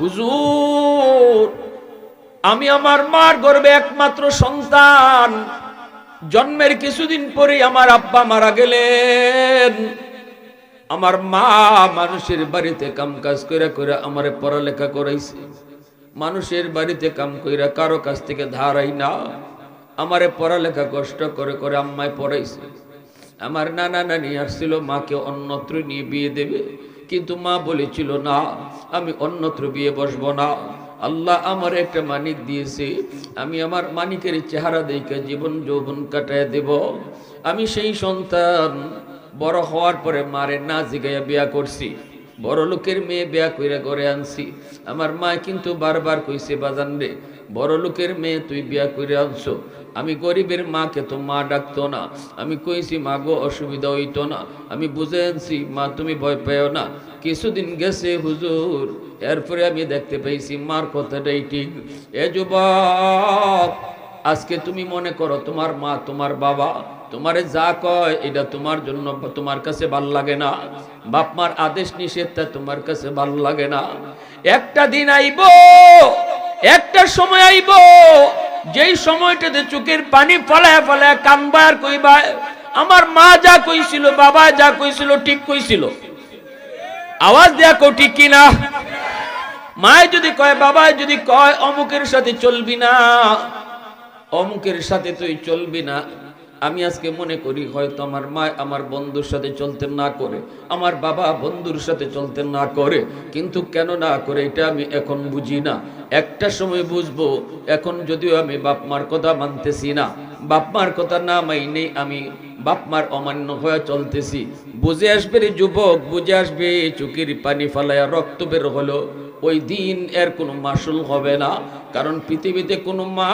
হুজুর, আমি আমার মার গর্বে একমাত্র সন্তান। জন্মের কিছুদিন পরে আমার আব্বা মারা গেলেন। আমার মা মানুষের বাড়িতে কাম কাজ করে করে আমারে পড়ালেখা করাইছে। মানুষের বাড়িতে কাম কইরা কারও কাছ থেকে ধারাই না। আমারে পড়ালেখা কষ্ট করে করে আম্মায় পড়াইছে। আমার নানা নানি আসছিল, মাকে অন্যত্র নিয়ে বিয়ে দেবে। কিন্তু মা বলেছিল, না, আমি অন্যত্র বিয়ে বসবো না। আল্লাহ আমার একটা মানিক দিয়েছে। আমি আমার মানিকের চেহারা দেখে জীবন যৌবন কাটায় দেব। আমি সেই সন্তান বড় হওয়ার পরে মারে না জিগাইয়া বিয়া করছি। বড় লোকের মেয়ে বিয়া কইরা করে আনছি। আমার মা কিন্তু বারবার কইছে, বাজান রে, বড় লোকের মেয়ে তুই বিয়া করে আনছো। আমি গরিবের মাকে তো মা ডাকতো না। আমি কইছি মা গো অসুবিধা হইতো না। আমি বুঝে আনছি, মা তুমি ভয় পেও না। কিছুদিন গেছে হুজুর, এরপরে আমি দেখতে পেয়েছি, মার কথাটাই ঠিক। এ যুবক, আজকে তুমি মনে করো তোমার মা, তোমার বাবা, তোমারে যা কয়, এটা তোমার জন্য, তোমার কাছে ভালো লাগে না। বাপ মার আদেশ নিষেধটা তোমার কাছে ভালো লাগে না। একটা দিন আইব, একটা সময় আইব, যেই সময়টাতে চোখের পানি ফলায় ফলায় কানবা আর কইবা, আমার মা যা কইছিল, বাবা যা কইছিল, ঠিক কইছিল। আওয়াজ দেয়া কো ঠিক কিনা? মায় যদি কয়, বাবা যদি কয়, অমুকের সাথে চলবি না, অমুকের সাথে তুই চলবি না। আমি আজকে মনে করি হয়তো আমার মা আমার বন্ধুর সাথে চলতে না করে, আমার বাবা বন্ধুর সাথে চলতে না করে, কিন্তু কেন না করে এটা আমি এখন বুঝি না। একটা সময় বুঝব, এখন যদিও আমি বাপ মার কথা মানতেছি না, বাপ মার কথা না মাইনেই আমি বাপ মার অমান্য হয়ে চলতেছি। বুঝে আসবে রে যুবক, বুঝে আসবে চুকির পানি ফালাইয়া রক্ত বের হলো। ওই দিন এর কোনো মাসুল হবে না, কারণ পৃথিবীতে কোনো মা,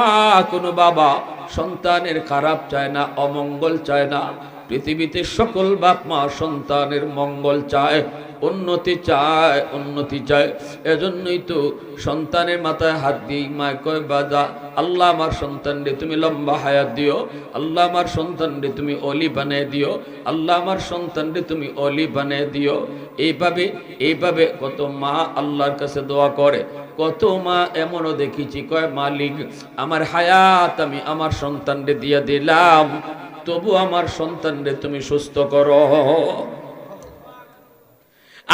কোনো বাবা সন্তানের খারাপ চায় না, অমঙ্গল চায় না। পৃথিবীতে সকল বাপ মা সন্তানের মঙ্গল চায়। উন্নতি চায় উন্নতি চায়। এজন্যই তো সন্তানের মাথায় হাত দিই, মায় কয়, বাজা, আল্লাহ আমার সন্তান রে, তুমি লম্বা হায়াত দিও। আল্লাহ আমার সন্তান রে, তুমি অলি বানিয়ে দিও। আল্লাহ আমার সন্তান রে, তুমি অলি বানিয়ে দিও। এইভাবে এইভাবে কত মা আল্লাহর কাছে দোয়া করে। কত মা এমনও দেখেছি, কয়, মালিক, আমার হায়াত আমি আমার সন্তানরে দিয়ে দিলাম। তবু আমার সন্তানরে তুমি সুস্থ করো।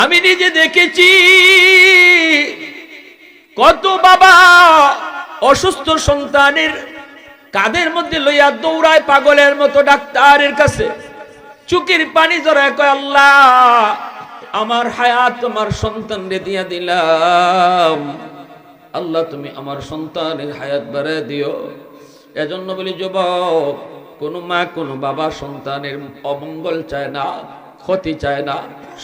আমি নিজে দেখেছি কত বাবা অসুস্থ সন্তানের কাদের মধ্যে লইয়া দৌড়ায় পাগলের মতো ডাক্তারের কাছে। চুকির পানি জড়ায় কয়, আল্লাহ, আমার হায়াত তোমার সন্তানরে দিয়া দিলাম। আল্লাহ, তুমি আমার সন্তানের হায়াত বাড়ায় দিও। এজন্য বলি, যুবক, কোনো মা, কোনো বাবা সন্তানের অমঙ্গল চায় না। ক্ষতি চায় না,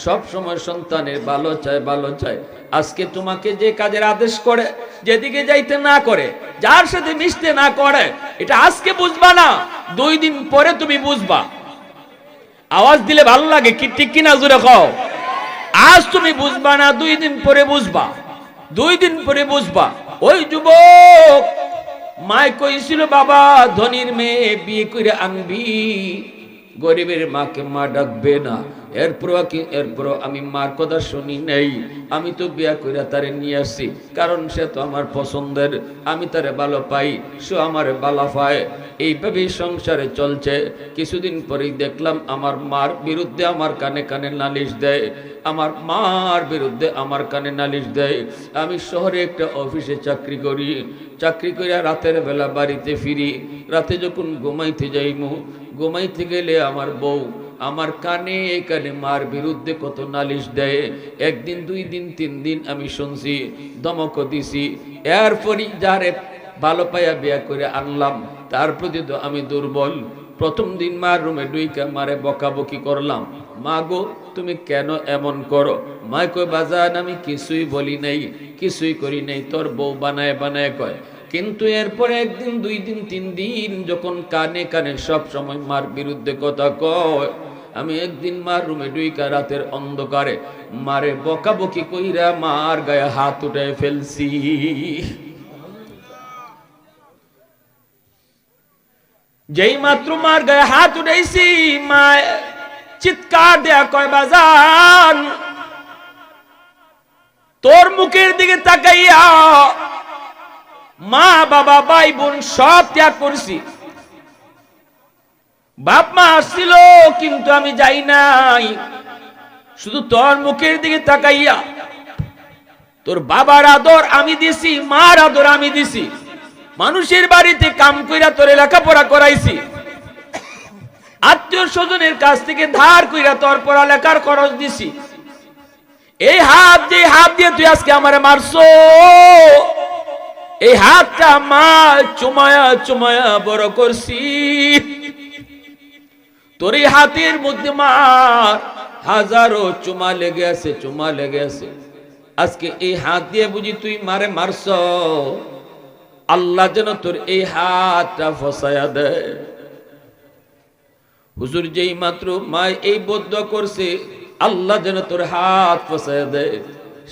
সব সময় সন্তানের ভালো চায় ভালো চায়। আজকে তোমাকে যে কাজের আদেশ করে, যেদিকে যাইতে না করে, যার সাথে মিশতে না করে, এটা আজকে বুঝবা না, দুই দিন পরে তুমি বুঝবা। আওয়াজ দিলে ভালো লাগে, কি ঠিক কিনা জুড়ে খাও আজ তুমি বুঝবা না, দুই দিন পরে বুঝবা। দুই দিন পরে বুঝবা। ওই যুবক, মায় কইছিল, বাবা, ধনির মেয়ে বিয়ে করে আনবি। গরিবের মাকে মা ডাকবে না। এরপর এরপরও আমি মার কথা শুনি নেই। আমি তো বিয়া করে তারে নিয়ে আসছি। কারণ সে তো আমার পছন্দের। আমি তারে ভালো পাই, সে আমার বালা পায়। এইভাবেই সংসারে চলছে। কিছুদিন পরেই দেখলাম আমার মার বিরুদ্ধে আমার কানে কানে নালিশ দেয়। আমার মার বিরুদ্ধে আমার কানে নালিশ দেয়। আমি শহরে একটা অফিসে চাকরি করি। চাকরি করে রাতের বেলা বাড়িতে ফিরি। রাতে যখন ঘুমাইতে যাইমু, ঘুমাইতে গেলে আমার বউ আমার কানে কানে মার বিরুদ্ধে কত নালিশ দেয়? একদিন, দুই দিন, তিন দিন আমি শুনছি দমক দিছি। এরপরই যারে ভালো পাইয়া বিয়া করে আনলাম, তার প্রতি তো আমি দুর্বল। প্রথম দিন মার রুমে ডুইকা মারে বকাবকি করলাম, মা গো, তুমি কেন এমন করো? মা কয় বাজান, আমি কিছুই বলি নাই, কিছুই করি নাই, তোর বউ বানায় বানায় কয়। কিন্তু এরপরে একদিন, দুই দিন, তিন দিন যখন কানে কানে সব সময় মার বিরুদ্ধে কথা কয় আমি একদিন মার রুমে ডুইকা রাতের অন্ধকারে মারে বকাবকি কইরা মার গায়ে হাত উঠে ফেলছি। যেই মাত্র মার গায়ে হাত উঠেছি মা চিৎকার দেয়া কয়, বাজান, তোর মুখের দিকে তাকাইয়া মা, বাবা, ভাই, বোন সব ত্যাগ করছি। বাপ মা আসছিল, কিন্তু আমি যাই নাই। শুধু তোর মুখের দিকে তাকাইয়া, তোর বাবার আদর আমি দিছি, মার আদর আমি দিছি। মানুষের বাড়িতে কাম কইরা তোরে লেখাপড়া করাইছি। আত্মীয় স্বজনের কাছ থেকে ধার কইরা তোর পড়ালেখার খরচ দিছি। এই হাত যে হাত দিয়ে তুই আজকে আমারে মারছো? এই হাতটা মা চুমায়া চুমায়া বড় করছি। তোর এই হাতের মধ্যে মার। হাজারো চুমা লেগে আছে, চুমা লেগে আছে। আজকে এই হাত দিয়ে বুঝি তুই মারে মারছ? আল্লাহ যেন তোর এই হাতটা ফসায়া দেয় হুজুর যেই মাত্র মা এই বদ্ধ করছে, আল্লাহ যেন তোর হাত ফসায় দেয়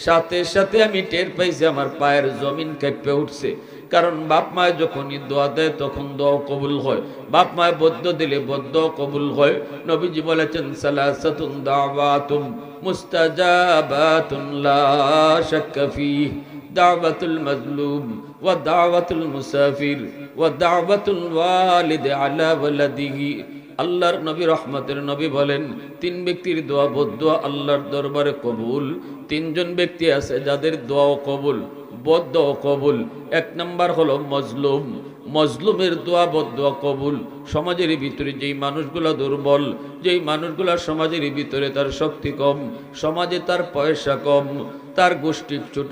সাথে সাথে আমি টের পাইছি আমার পায়ের জমিন কেঁপে উঠছে। কারণ বাপ মায় যখনই দোয়া দেয়, তখন দোয়া কবুল হয়। বাপ মায় বদ্ধ দিলে বদ্ধ কবুল হয়। নবীজি বলেছেন, সালাসাতুন দাওয়াতুম মুস্তাজাবাতুন লা শাক্কা ফিহ। দাওয়াতুল মাজলুম ওয়া দাওয়াতুল মুসাফির ওয়া দাওয়াতুল ওয়ালিদ আলা ওয়ালাদিহি। আল্লাহর নবী রহমতের নবী বলেন, তিন ব্যক্তির দোয়া বদুয়া আল্লাহর দরবারে কবুল, তিনজন ব্যক্তি আছে যাদের দোয়াও কবুল বদ্ধ কবুল। এক নম্বর হলো মজলুম। মজলুমের দোয়া বদুয়া কবুল। সমাজের ভিতরে যেই মানুষগুলো দুর্বল, যেই মানুষগুলো সমাজের ভিতরে তার শক্তি কম, সমাজে তার পয়সা কম তার গোষ্ঠী ছোট,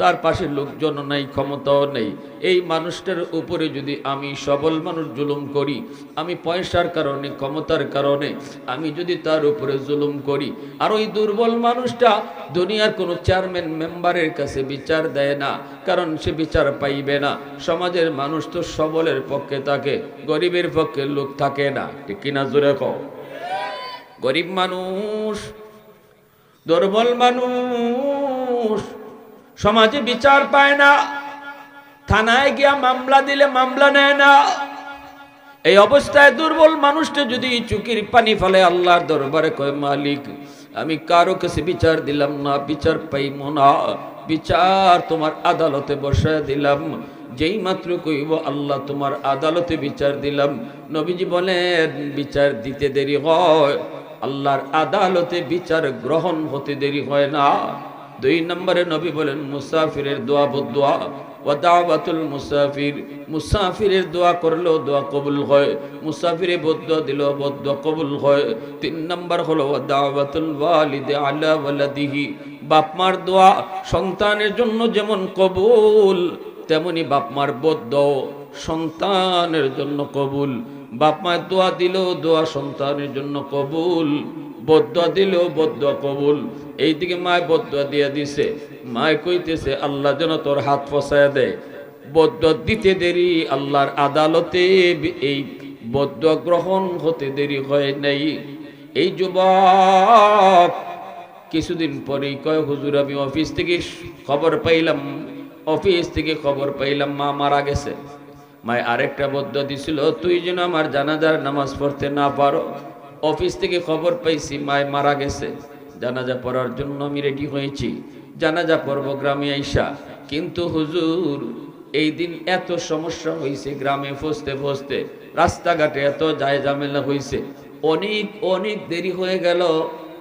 তার পাশে লোকজন নাই ক্ষমতাও নেই। এই মানুষটার উপরে যদি আমি সবল মানুষ জুলুম করি, আমি পয়সার কারণে, ক্ষমতার কারণে, আমি যদি তার উপরে জুলুম করি, আর ওই দুর্বল মানুষটা দুনিয়ার কোনো চেয়ারম্যান মেম্বারের কাছে বিচার দেয় না, কারণ সে বিচার পাইবে না। সমাজের মানুষ তো সবলের পক্ষে থাকে, গরিবের পক্ষে লোক থাকে না। ঠিক কিনা জোরে কও? গরিব মানুষ, দুর্বল মানুষ সমাজে বিচার পায় না। থানায় গিয়া মামলা দিলে মামলা নেয় না। এই অবস্থায় দুর্বল মানুষটা যদি চুকির পানি ফেলে আল্লাহর দরবারে কয়, মালিক, আমি কারও কাছে বিচার দিলাম না, বিচার পাইব না। বিচার তোমার আদালতে বসায় দিলাম। যেই মাত্র কইব আল্লাহ তোমার আদালতে বিচার দিলাম। নবীজি বলেন, বিচার দিতে দেরি হয়। আল্লাহর আদালতে বিচার গ্রহণ হতে দেরি হয় না। দুই নম্বরে নবী বলেন, মুসাফিরের দোয়া বদোয়া ও মুসাফির। মুসাফিরের দোয়া করলেও দোয়া কবুল হয়, মুসাফিরে বদ্ধ দিল বদ্ধ কবুল হয়। তিন নম্বর হলো ও দাওয়াতুল ওয়ালিদে আলা ওয়ালাদিহি। বাপমার দোয়া সন্তানের জন্য যেমন কবুল, তেমনি বাপমার বদ্ধ সন্তানের জন্য কবুল। বাপ মায়ের দোয়া দিলেও দোয়া সন্তানের জন্য কবুল। বদ্ধ দিলেও বদ্ধ কবুল। এইদিকে মায় বদ্ধ দিয়ে দিছে। মায় কইতেছে, আল্লাহ যেন তোর হাত ফসায় দেয় বদ্ধ দিতে দেরি, আল্লাহর আদালতে এই বদ্ধ গ্রহণ হতে দেরি হয় নাই। এই যুবক, কিছুদিন পরেই কয়, হুজুর, আমি অফিস থেকে খবর পাইলাম। অফিস থেকে খবর পাইলাম, মা মারা গেছে। মায় আরেকটা বদ্ধ দিছিল, তুই যেন আমার জানাজার নামাজ পড়তে না পারো। অফিস থেকে খবর পাইছি, মায় মারা গেছে। জানাজা পড়ার জন্য আমি রেডি হয়েছি। জানাজা পড়ব গ্রামে আইসা। কিন্তু হুজুর, এই দিন এত সমস্যা হয়েছে গ্রামে ফসতে ফসতে। রাস্তাঘাটে এত যায় ঝামেলা হয়েছে অনেক অনেক দেরি হয়ে গেল।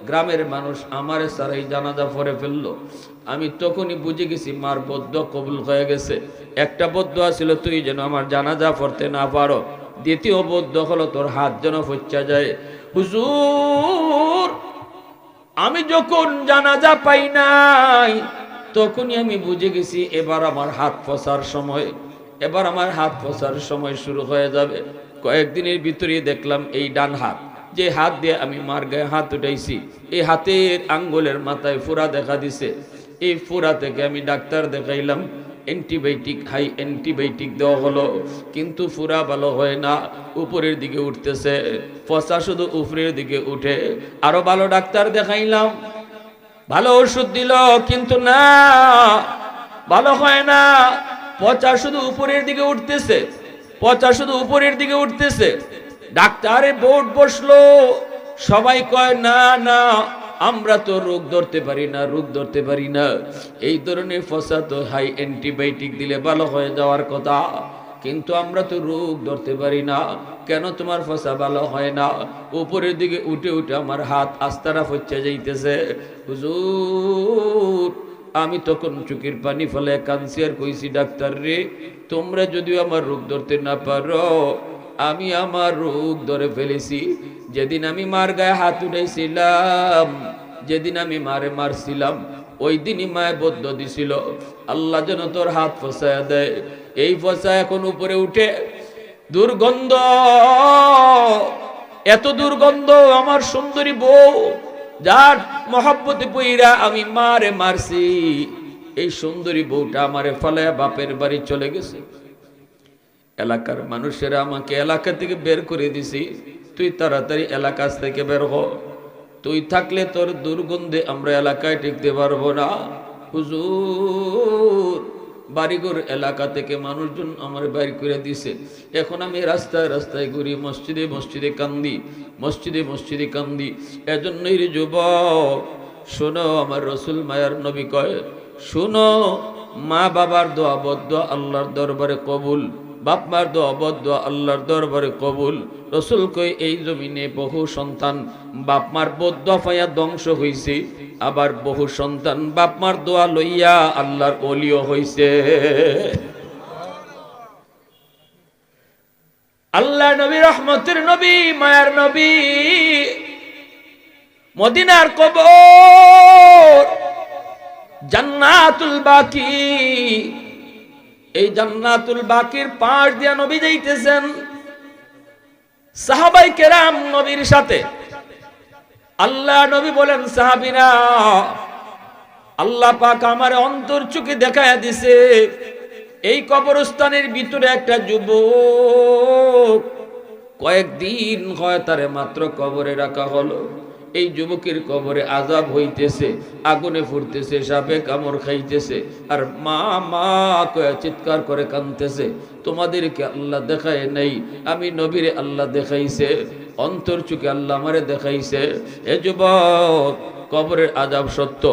গ্রামের মানুষ আমার সারাই জানাজা পরে ফেলল। আমি তখনই বুঝে গেছি, মার বদ্ধ কবুল হয়ে গেছে। একটা বদ্ধ ছিল, তুই যেন আমার জানাজা পড়তে না পারো। দ্বিতীয় বদ্ধ হলো, তোর হাত যেন ফচ্চা যায়। হুজুর, আমি যখন জানাজা পাই নাই, তখনই আমি বুঝে গেছি এবার আমার হাত ফসার সময়, এবার আমার হাত ফসার সময় শুরু হয়ে যাবে। কয়েকদিনের ভিতরে দেখলাম এই ডান হাত, যে হাত দিয়ে আমি মার গায়ে হাত উঠাইছি, এই হাতের আঙ্গুলের মাথায় ফুরা দেখা দিছে। এই ফুরা থেকে আমি ডাক্তার দেখাইলাম অ্যান্টিবায়োটিক হাই অ্যান্টিবায়োটিক দেওয়া হলো। কিন্তু ফুরা ভালো হয় না, উপরের দিকে উঠতেছে। ফসা শুধু উপরের দিকে উঠে। আরও ভালো ডাক্তার দেখাইলাম। ভালো ওষুধ দিল, কিন্তু না, ভালো হয় না। পচা শুধু উপরের দিকে উঠতেছে। পচা শুধু উপরের দিকে উঠতেছে। ডাক্তারে বোর্ড বসল। সবাই কয়, না না। আমরা তো রোগ ধরতে পারি না, রোগ ধরতে পারি না। এই ধরনের ফসা তো হাই অ্যান্টিবায়োটিক দিলে ভালো হয়ে যাওয়ার কথা। কিন্তু আমরা তো রোগ ধরতে পারি না। কেন তোমার ফসা ভালো হয় না? উপরের দিকে উঠে উঠে আমার হাত আস্তারা ফচ্ছে যাইতেছে। হুজুর, আমি তখন চুকির পানি ফলে কানসিয়ার কইছি, ডাক্তার রে, তোমরা যদিও আমার রোগ ধরতে না পারো আমি আমার রোগ ধরে ফেলেছি। যেদিন আমি মার গায়ে হাত উঠেছিলাম যেদিন আমি মারে মারছিলাম, ওই দিনই মায় বদ্ধ দিছিল। আল্লাহ যেন তোর হাত ফসায় দেয়। এই ফসা এখন উপরে উঠে, দুর্গন্ধ, এত দুর্গন্ধ আমার সুন্দরী বউ, যার মহাব্বতে পইরা আমি মারে মারছি। এই সুন্দরী বউটা আমারে ফলে বাপের বাড়ি চলে গেছে। এলাকার মানুষেরা আমাকে এলাকা থেকে বের করে দিছি। তুই তাড়াতাড়ি এলাকা থেকে বের হ। তুই থাকলে তোর দুর্গন্ধে আমরা এলাকায় টিকতে পারব না। হুজুর, বাড়িঘর এলাকা থেকে মানুষজন আমার বাইর করে দিছে। এখন আমি রাস্তায় রাস্তায় ঘুরি, মসজিদে মসজিদে কান্দি, মসজিদে মসজিদে কান্দি। এজন্যই রে যুবক, শোনো আমার রসুল মায়ার নবী কয়, শোনো মা বাবার দোয়া বদ্ধ আল্লাহর দরবারে কবুল। বাপ মার দোয়া বদ্ধ আল্লাহর দরবারে কবুল। রসুল কই এই জমিনে বহু সন্তান, বাপ মার বদ্ধ ফাইয়া ধ্বংস হইছে। আবার বহু সন্তান বাপ মার দোয়া লইয়া আল্লাহর অলিও হইছে। আল্লাহ নবী, রহমতের নবী, মায়ার নবী, মদিনার কবর, জান্নাতুল বাকি। এই জান্নাতুল বাকির পাশ দিয়া নবী যাইতেছেন। সাহাবাই কেরাম নবীর সাথে। আল্লাহ নবী বলেন, সাহাবিরা, আল্লাহ পাক আমার অন্তর চুকে দেখায় দিছে। এই কবরস্থানের ভিতরে একটা যুবক কয়েকদিন হয় তারে মাত্র কবরে রাখা হলো। এই যুবকের কবরে আজাব হইতেছে, আগুনে ফুটতেছে, সাপে কামড় খাইতেছে, আর মা মা কয়ে চিৎকার করে কানতেছে তোমাদেরকে আল্লাহ দেখায় নাই, আমি নবীরে আল্লাহ দেখাইছে, অন্তর চুকে আল্লাহ আমারে দেখাইছে, এ যুবক, কবরের আজাব সত্য,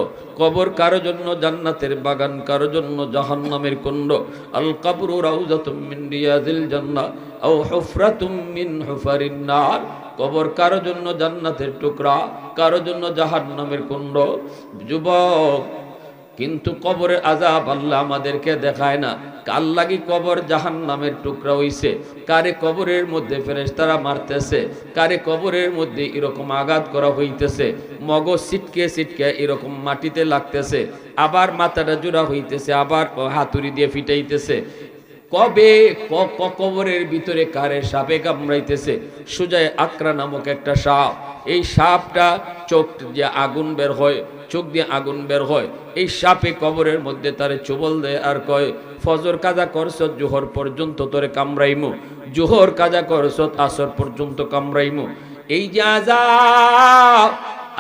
কবর কারও জন্য জান্নাতের বাগান, কারও জন্য জাহান্নামের কুণ্ড, আল কাবরু রাউজাতুম মিন রিয়াজিল জান্নাহ, আও হুফরাতুম মিন হুফারিন নার কবর কারও জন্য জান্নাতের টুকরা, কারও জন্য জাহান্নামের কুণ্ড। যুবক, কিন্তু কবরের আজাব আল্লাহ আমাদেরকে দেখায় না। কাল লাগি কবর জাহান নামের টুকরা হইছে? কারে কবরের মধ্যে ফেরেশতারা মারতেছে? কারে কবরের মধ্যে এরকম আঘাত করা হইতেছে? মগজ ছিটকে ছিটকে এরকম মাটিতে লাগতেছে। আবার মাথাটা জোড়া হইতেছে, আবার হাতুড়ি দিয়ে ফিটাইতেছে। কবে কবরের ভিতরে কারে সাপে কামড়াইতেছে? সুজায় আকরা নামক একটা সাপ। এই সাপটা চোখ দিয়ে আগুন বের হয়, চোখ দিয়ে আগুন বের হয়। এই সাপে কবরের মধ্যে তারে চুবল দেয় আর কয়, ফজর কাজা করছ, জোহর পর্যন্ত তোরে কামড়াইমু। জোহর কাজা করছ, আসর পর্যন্ত কামড়াইমু। এই যে আজাব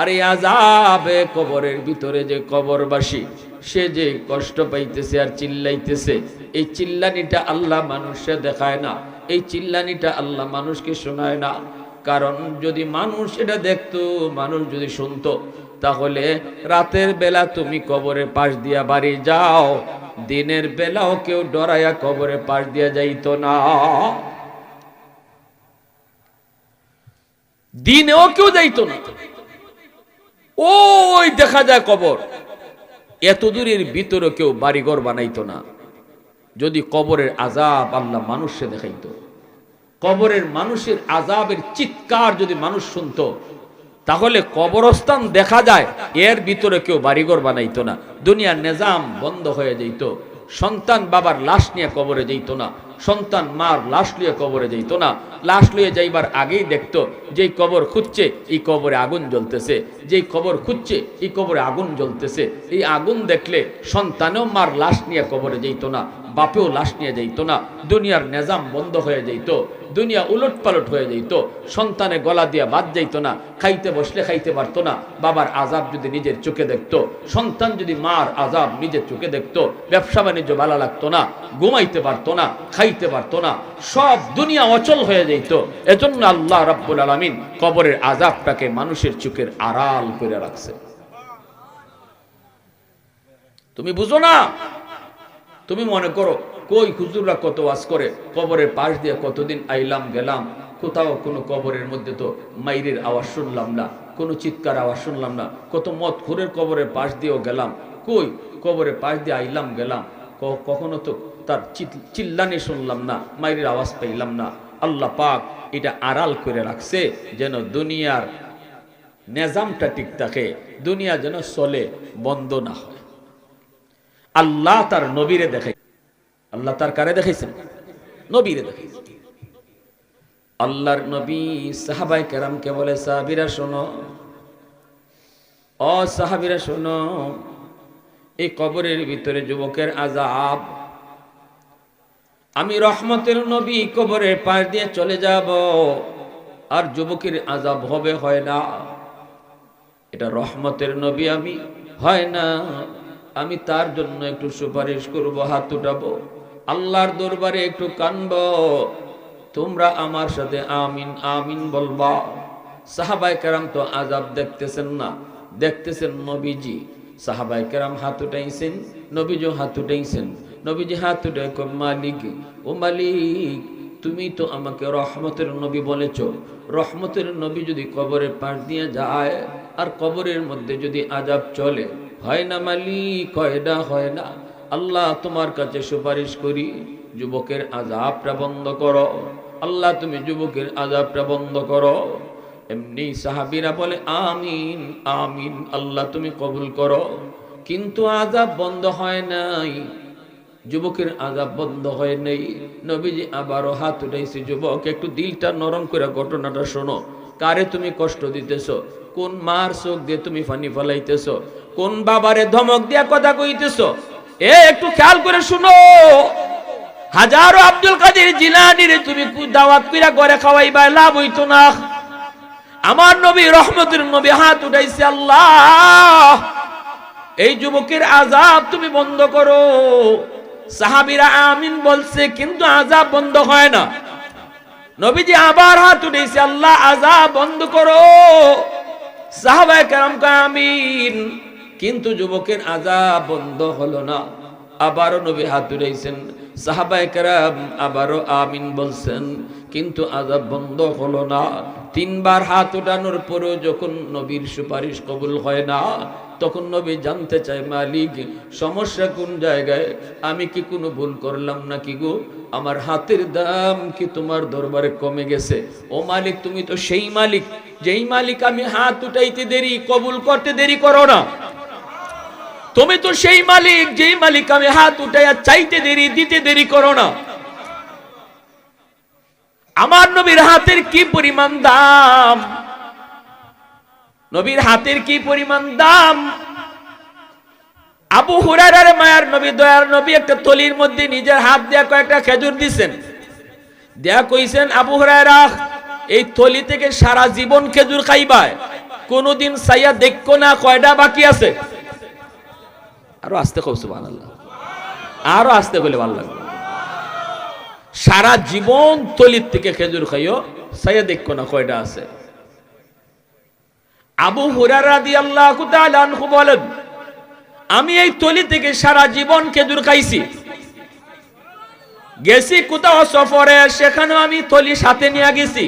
আর এই আজাবে কবরের ভিতরে যে কবরবাসী, সে যে কষ্ট পাইতেছে আর চিল্লাইতেছে এই চিল্লানিটা আল্লাহ মানুষে দেখায় না, এই চিল্লানিটা আল্লাহ মানুষকে শোনায় না। কারণ যদি মানুষ এটা দেখতো, মানুষ যদি শুনতো, তাহলে রাতের বেলা তুমি কবরের পাশ দিয়া বাড়ি যাও, দিনের বেলাও কেউ ডরাইয়া কবরের পাশ দিয়া যাইতো না। দিনেও কেউ যাইতো না। ওই দেখা যায় কবর এত দূরের ভিতরে কেউ বাড়িঘর বানাইতো না। যদি কবরের আজাব আল্লাহ মানুষে দেখাইত। কবরের মানুষের আজাবের চিৎকার যদি মানুষ শুনত, তাহলে কবরস্থান দেখা যায়, এর ভিতরে কেউ বাড়িঘর বানাইতো না, দুনিয়ার নিজাম বন্ধ হয়ে যেত সন্তান বাবার লাশ নিয়ে কবরে যেত না। সন্তান মার লাশ নিয়ে কবরে যেত না। লাশ লিয়ে যাইবার আগেই দেখতো, যেই কবর খুঁজছে, এই কবরে আগুন জ্বলতেছে। যেই কবর খুঁজছে, এই কবরে আগুন জ্বলতেছে। এই আগুন দেখলে সন্তানেও মার লাশ নিয়ে কবরে যেত না, বাপেও লাশ নিয়ে যেত না। দুনিয়ার নেজাম বন্ধ হয়ে যাইত। দুনিয়া উলট পালট হয়ে যাইত। সন্তানে গলা দিয়া বাদ যাইতো না, খাইতে বসলে খাইতে পারতো না, বাবার আজাব যদি নিজের চোখে দেখতো, সন্তান যদি মার আজাব নিজের চোখে দেখতো, ব্যবসা বাণিজ্য ভালো লাগতো না, ঘুমাইতে পারতো না, খাইতে পারতো না, সব দুনিয়া অচল হয়ে যেত এজন্য আল্লাহ রাব্বুল আলামিন কবরের আজাবটাকে মানুষের চোখের আড়াল করে রাখছে। তুমি বুঝো না? তুমি মনে করো কই হুজুররা কত ওয়াজ করে? কবরের পাশ দিয়ে কতদিন আইলাম, গেলাম? কোথাও কোনো কবরের মধ্যে তো মাইরের আওয়াজ শুনলাম না, কোনো চিৎকার আওয়াজ শুনলাম না, কত মত খুরের কবরের পাশ দিয়েও গেলাম। কই? কবরের পাশ দিয়ে আইলাম, গেলাম। কখনো তো তার চিল্লানি শুনলাম না, মাইরের আওয়াজ পাইলাম না। আল্লাহ পাক এটা আড়াল করে রাখছে যেন দুনিয়ার নেজামটা ঠিক থাকে, দুনিয়া যেন চলে, বন্ধ না হয়। আল্লাহ তার নবীরে দেখাই আল্লাহ তার কারে দেখাইছেন? নবীরে দেখাইছেন। আল্লাহর নবী সাহাবাই কেরামকে বলে, সাহাবিরা শোনো, অ সাহাবিরা শোনো, এই কবরের ভিতরে যুবকের আজাব আমি রহমতের নবী কবরের পাশ দিয়ে চলে যাব, আর যুবকের আজাব হবে, হয় না। এটা রহমতের নবী, আমি, হয় না। আমি তার জন্য একটু সুপারিশ করব, হাত উঠাবো। আল্লাহর দরবারে একটু কানব। তোমরা আমার সাথে আমিন আমিন বলবা। সাহাবাই কেরাম তো আজাব দেখতেছেন না। দেখতেছেন নবীজি। সাহাবাই কেরাম হাত উঠাইছেন নবীজি হাত উঠাইছেন। নবীজি হাত কয়, মালিক ও মালিক তুমি তো আমাকে রহমতের নবী বলেছ। রহমতের নবী যদি কবরের পাশ দিয়ে যায় আর কবরের মধ্যে যদি আজাব চলে হয় না মালিক হয় না হয় না। আল্লাহ তোমার কাছে সুপারিশ করি, যুবকের আজাবটা বন্ধ করো। আল্লাহ তুমি যুবকের আজাবটা বন্ধ করো। এমনি সাহাবিরা বলে, আমিন আমিন, আল্লাহ তুমি কবুল করো। কিন্তু আজাব বন্ধ হয় নাই। যুবকের আজাব বন্ধ হয় নাই। নবীজি আবারও হাত উঠাইছে, যুবক, একটু দিলটা নরম করে ঘটনাটা শোনো। কারে তুমি কষ্ট দিতেছ? কোন মার চোখ দিয়ে তুমি ফানি ফলাইতেছ? কোন বাবারে ধমক দিয়া কথা কইতেছ? এ, একটু খেয়াল করে শুনো। হাজারো আব্দুল কাদের জিলানির তুমি দাওয়াত কইরা ঘরে খাওয়াইবা লাভ হইতো না। আমার নবী রহমতের নবী হাত উঠাইছে, আল্লাহ, এই যুবকের আজাব তুমি বন্ধ করো। সাহাবিরা আমিন বলছে, কিন্তু আজাব বন্ধ হয় না। নবীজি আবার হাত উঠেছে আল্লাহ আজাব বন্ধ করো। সাহাবায়ে কেরাম আমিন। কিন্তু যুবকের আজাব বন্ধ হলো না। আবারও নবী হাত উঠাইছেন সাহাবায়ে কেরাম আবারও আমিন বলছেন, কিন্তু আজাব বন্ধ হলো না। তিনবার হাত উঠানোর পরেও যখন নবীর সুপারিশ কবুল হয় না, তখন নবী জানতে চায়, মালিক, সমস্যা কোন জায়গায়? আমি কি কোনো ভুল করলাম নাকি গো? আমার হাতের দাম কি তোমার দরবারে কমে গেছে? ও মালিক, তুমি তো সেই মালিক। যেই মালিক, আমি হাত উঠাইতে দেরি, কবুল করতে দেরি করো না। তুমি তো সেই মালিক যেই মালিক আমি হাত উঠাইয়া চাইতে দেরি, দিতে দেরি করো না। আমার নবীর হাতের কি পরিমাণ দাম? নবীর হাতের কি পরিমাণ দাম? আবু হুরারার মায়ার নবী, দয়ার নবী একটা তলির মধ্যে নিজের হাত দেয়া কয়েকটা খেজুর দিছেন। দেয়া কইছেন, আবু হুরায়রা, এই থলি থেকে সারা জীবন খেজুর খাইবায়। কোনদিন সাইয়া দেখো না কয়টা বাকি আছে? আরও আসতে খুব সুবহানাল্লাহ। আরও আসতে বলে ভালো লাগবে। সারা জীবন তলির থেকে খেজুর খাইও, সাইয়া দেখো না কয়টা আছে। আবু হুরারা দিয়ে আল্লাহ বলেন, আমি এই তলি থেকে সারা জীবন খেজুর খাইছি। গেছি কোথাও সফরে, সেখানেও আমি তলি সাথে নিয়ে গেছি।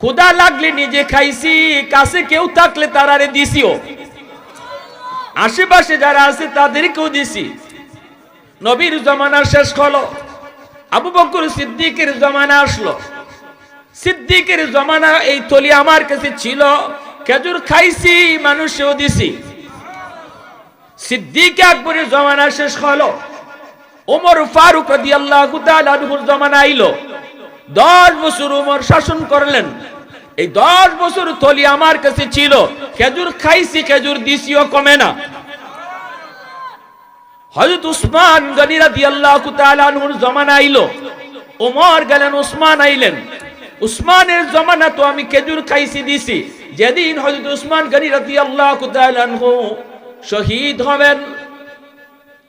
ক্ষুদা লাগলে নিজে খাইছি, কাছে কেউ থাকলে তারারে দিছিও। আশেপাশে যারা আছে তাদেরকেও দিছি। নবীর জমানা শেষ হলো, আবু বকর সিদ্দিকের জমানা আসলো। সিদ্দিকের জমানা এই তলি আমার কাছে ছিল, খেজুর খাইছি, মানুষেও দিছি। সিদ্দিক আকবরের জমানা শেষ হলো, ওমর ফারুক রাদিয়াল্লাহু জমানা আইলো। দশ বছর ওমর শাসন করলেন। এই দশ বছর থলি আমার কাছে ছিল। খেজুর খাইছি, খেজুর দিছিও কমে না। হযরত উসমান গনি রাদিয়াল্লাহু তাআলা জমানা আইলো। ওমর গেলেন, উসমান আইলেন। উসমানের জমানা তো আমি খেজুর খাইছি, দিছি। যেদিন হযরত উসমান গনি রাদিয়াল্লাহু তাআলা আনহু শহীদ হবেন,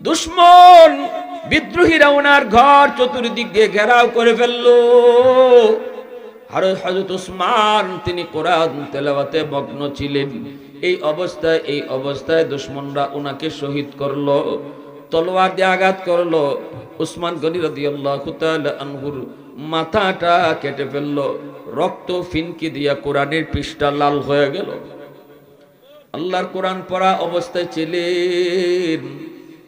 দুশ্মন বিদ্রোহীরা ওনার ঘর চতুর্দিক দিয়ে ঘেরাও করে ফেলল। আর হজরত উসমান তিনি কোরআন তেলাওয়াতে মগ্ন ছিলেন। এই অবস্থায় এই অবস্থায় দুশ্মনরা ওনাকে শহীদ করল, তলোয়ার দিয়ে আঘাত করল। উসমান গনি রাদিয়াল্লাহু তাআলা আনহুর মাথাটা কেটে ফেলল, রক্ত ফিনকি দিয়া কোরআনের পৃষ্ঠা লাল হয়ে গেল। আল্লাহর কোরআন পড়া অবস্থায় ছিলেন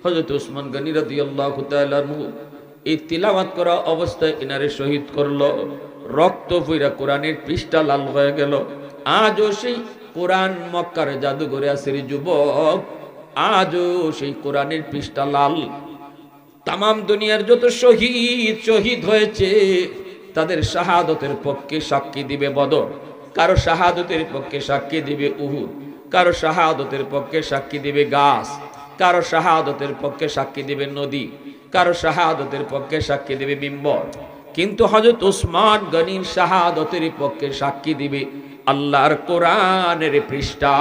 হযরত উসমান গনি রাদিয়াল্লাহু তাআলা আনহু। এই তিলাওয়াত করা অবস্থায় ইনারে শহীদ করল। রক্ত পইরা কোরআনের পৃষ্ঠা লাল হয়ে গেল। আজও সেই কোরআন মক্কার জাদুঘরে আছে যুবক। আজও সেই কোরআনের পৃষ্ঠা লাল। তামাম দুনিয়ার যত শহীদ শহীদ হয়েছে, তাদের শাহাদতের পক্ষে সাক্ষী দিবে বদর। কারও শাহাদতের পক্ষে সাক্ষী দিবে উহুদ। কারও শাহাদতের পক্ষে সাক্ষী দিবে গাছ। কারও শাহাদতের পক্ষে সাক্ষী দিবে নদী। কারও শাহাদতের পক্ষে সাক্ষী দেবে মিম্বর। কিন্তু হজরত উসমান গনির শাহাদতের পক্ষে সাক্ষী দিবে আল্লাহর কোরআনের পৃষ্ঠা।